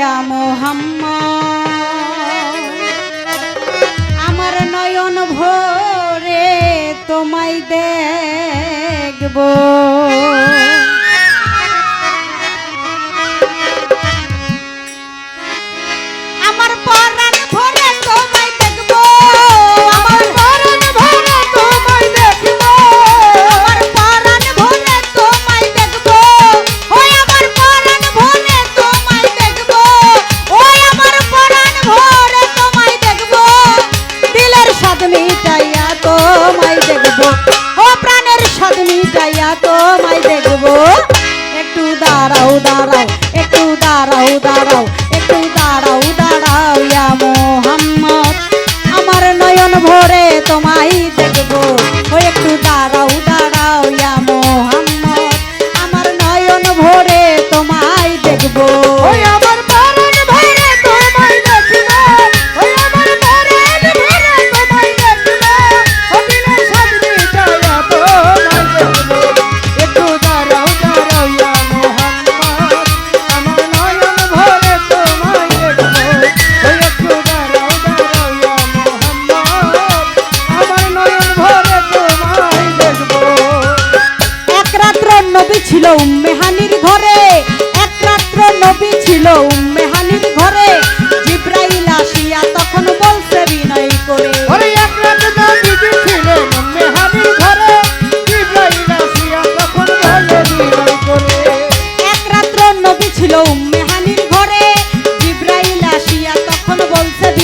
ইয়া আমার নয়ন ভোরে তোমায় দেখব। তোমায় দেখব একটু দাঁড়াও দাঁড়াও।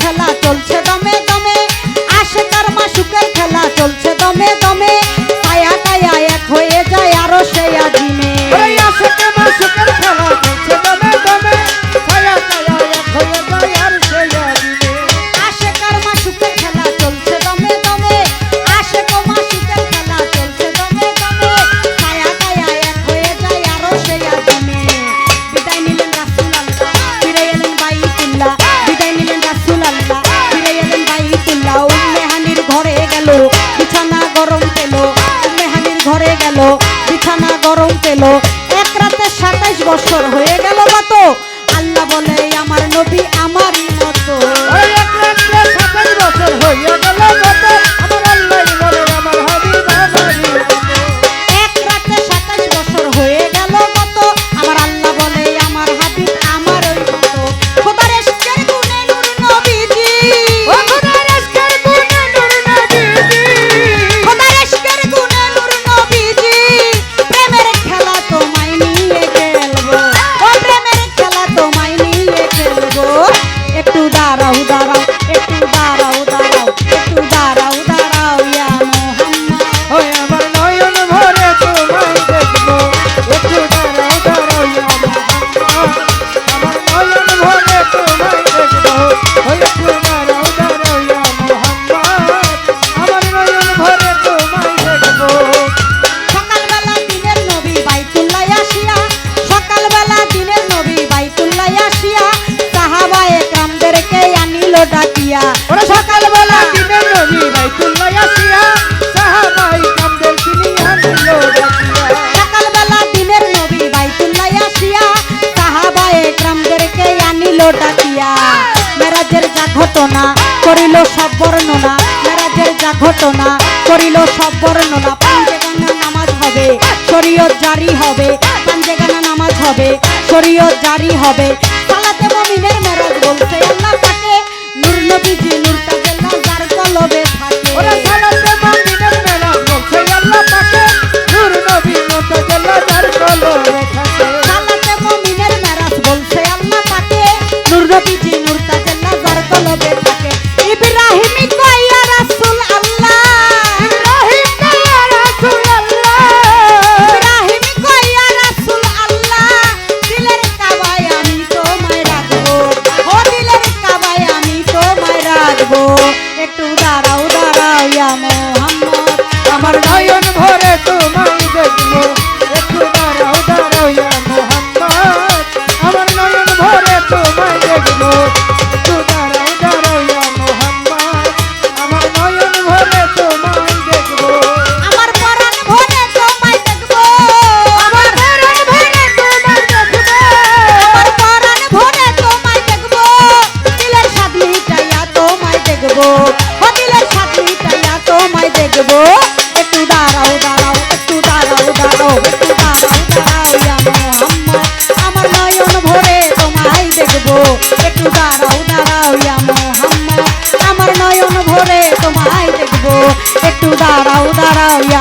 খেলা চলছে বছর হয়ে গেল কত আল্লাহ বলে আমার নবী আমারই মতো। ঘটনা, করিল সব বর্ণনা মেরাজের যা ঘটনা, করিল সব বর্ণনা। পাঞ্জেগানা নামাজ হবে, শরীয়ত জারি হবে পাঞ্জেগানা নামাজ হবে, শরীয়ত জারি হবে। तू दाराव दाराव या.